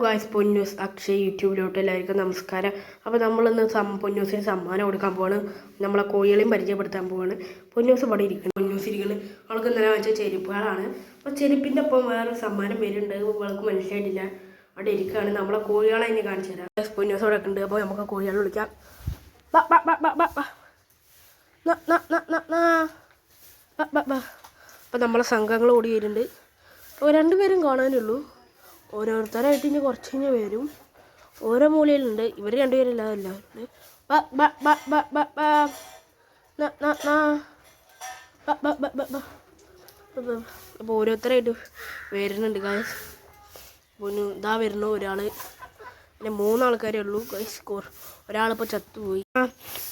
Guys Ponnoos Akshay യൂട്യൂബിലോട്ട് എല്ലാവർക്കും നമസ്കാരം. അപ്പോൾ നമ്മളിന്ന് സം പൊന്നൂസിന് സമ്മാനം കൊടുക്കാൻ പോവാണ്. നമ്മളെ കോഴികളെയും പരിചയപ്പെടുത്താൻ പോവാണ്. പൊന്നൂസ് ഇവിടെ ഇരിക്കണം പൊന്നൂസ് ഇരിക്കുന്നത് അവൾക്ക് ഇന്നലെ വെച്ച ചെരുപ്പുകളാണ്. അപ്പോൾ ചെരുപ്പിന്റെ ഒപ്പം വേറെ സമ്മാനം വരുന്നുണ്ട്. അവൾക്ക് മനസ്സിലായിട്ടില്ല. അവിടെ ഇരിക്കുകയാണ്. നമ്മളെ കോഴികളെ ഇനി കാണിച്ചു തരാം. പൊന്നൂസ് അവിടെ ഉണ്ട്. അപ്പോൾ നമുക്ക് കോഴികളെ വിളിക്കാം. അപ്പോൾ നമ്മളെ സംഘങ്ങൾ ഓടി വരുന്നുണ്ട്. അപ്പോൾ രണ്ടുപേരും കാണാനുള്ളൂ. ഓരോരുത്തരായിട്ട് ഇനി കുറച്ച് കഴിഞ്ഞ് വരും. ഓരോ മൂലയിലുണ്ട്. ഇവർ രണ്ടുപേരും ബ. അപ്പോൾ ഓരോരുത്തരായിട്ട് വരുന്നുണ്ട് ഗായസ് പൊന്നു ഇതാ വരുന്നു ഒരാൾ പിന്നെ മൂന്നാൾക്കാരേ ഉള്ളൂ ഗൈസ് കോർ ഒരാളിപ്പോൾ ചത്തുപോയി.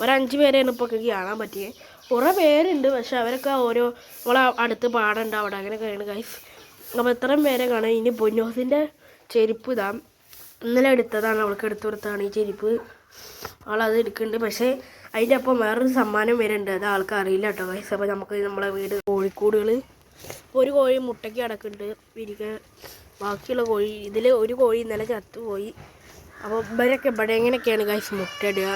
ഒരഞ്ച് പേരെയാണ് ഇപ്പോൾ കാണാൻ പറ്റിയത് കുറേ പേരുണ്ട് പക്ഷെ അവരൊക്കെ ഓരോ നമ്മളെ അടുത്ത് പാടുണ്ട് അവിടെ അങ്ങനെയൊക്കെയാണ് ഗൈസ് അപ്പോൾ ഇത്രയും പേരെ കാണാം ഇനി പൊന്നോസിന്റെ ചെരുപ്പ് ഇതാ. ഇന്നലെ എടുത്തതാണ് അവൾക്ക് എടുത്തു കൊടുത്തതാണ് ഈ ചെരുപ്പ്. അവളത് എടുക്കുന്നുണ്ട്. പക്ഷേ അതിന്റെ ഒപ്പം വേറൊരു സമ്മാനം വരുന്നുണ്ട്. അത് ആൾക്ക് അറിയില്ല കേട്ടോ ഗൈസ് അപ്പോൾ നമുക്ക് നമ്മളെ വീട് കോഴിക്കൂടുകൾ ഒരു കോഴി മുട്ടയ്ക്ക് അടക്കുന്നുണ്ട് വിരിക്കാൻ ബാക്കിയുള്ള കോഴി ഇതിൽ ഒരു കോഴി ഇന്നലെ ചത്തുപോയി. അപ്പോൾ ഇവരൊക്കെ ഇവിടെ എങ്ങനെയൊക്കെയാണ് ഗൈസ് മുട്ടയിടുക?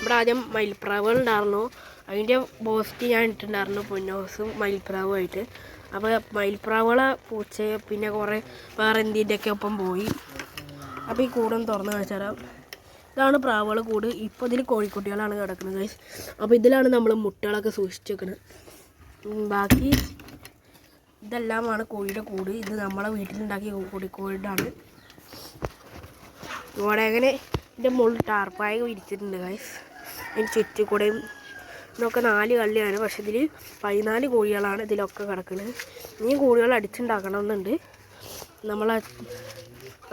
ഇവിടെ ആദ്യം മയിൽപ്രാവുകൾ ഉണ്ടായിരുന്നു. അതിന്റെ ബോസ്റ്റ് ഞാൻ ഇട്ടിട്ടുണ്ടായിരുന്നു പൊന്നോസും മയിൽപ്രാവുമായിട്ട്. അപ്പോൾ മയിൽപ്രാവുകളെ പൂച്ച പിന്നെ കുറേ വേറെ എന്തിന്റെയൊക്കെ ഒപ്പം പോയി. അപ്പോൾ ഈ കൂടൊന്ന് തുറന്ന് കാണിച്ചു തരാം. ഇതാണ് പ്രാവുകൾ കൂട്. ഇപ്പോൾ ഇതിൽ കോഴിക്കുട്ടികളാണ് കിടക്കുന്നത് ഗൈസ് അപ്പോൾ ഇതിലാണ് നമ്മൾ മുട്ടകളൊക്കെ സൂക്ഷിച്ച് വെക്കുന്നത് ബാക്കി ഇതെല്ലാമാണ് കോഴിയുടെ കൂട്. ഇത് നമ്മളെ വീട്ടിലുണ്ടാക്കിയ കോഴി കോഴിയുടെ ഇവിടെ അങ്ങനെ ഇതിന്റെ മുകളിൽ ടാർപ്പായ വിരിച്ചിട്ടുണ്ട് ഗൈസ് അതിന് ചുറ്റുകൂടെയും ഇതൊക്കെ നാല് കള്ളിയാണ്. പക്ഷെ ഇതിൽ പതിനാല് കോഴികളാണ് ഇതിലൊക്കെ കിടക്കുന്നത് ഇനി കോഴികൾ അടിച്ചുണ്ടാക്കണമെന്നുണ്ട്. നമ്മളെ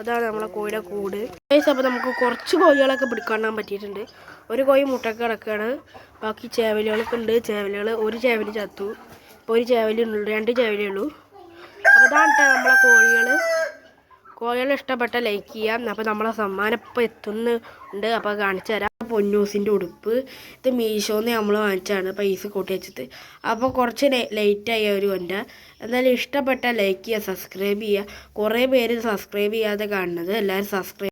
അതാണ് നമ്മളെ കോഴിയുടെ കൂട്. അപ്പോൾ നമുക്ക് കുറച്ച് കോഴികളൊക്കെ പിടിക്കാണാൻ പറ്റിയിട്ടുണ്ട്. ഒരു കോഴി മുട്ടൊക്കെ കിടക്കുകയാണ്. ബാക്കി ചേവലുകളൊക്കെ ഉണ്ട്. ചേവലുകൾ ഒരു ചേവൽ ചത്തു. ഇപ്പോൾ ഒരു ചേവലുള്ളൂ രണ്ട് ചേവലേ ഉള്ളൂ. അപ്പോൾ അതാണ് നമ്മളെ കോഴികൾ കോഴികൾ ഇഷ്ടപ്പെട്ട ലൈക്ക് ചെയ്യാം അപ്പോൾ നമ്മളെ സമ്മാനം ഇപ്പോൾ എത്തുന്നുണ്ട്. അപ്പോൾ കാണിച്ചു തരാം. പൊന്നൂസിന്റെ ഉടുപ്പ്. ഇത് മീഷോന്ന് നമ്മൾ വാങ്ങിച്ചാണ് പൈസ കൂട്ടി വെച്ചത് അപ്പോൾ കുറച്ച് ലേറ്റായി അവർ കൊണ്ട എന്നാലും ഇഷ്ടപ്പെട്ട ലൈക്ക് ചെയ്യുക സബ്സ്ക്രൈബ് ചെയ്യുക. കുറേ പേര് സബ്സ്ക്രൈബ് ചെയ്യാതെ കാണുന്നത്. എല്ലാവരും സബ്സ്ക്രൈബ്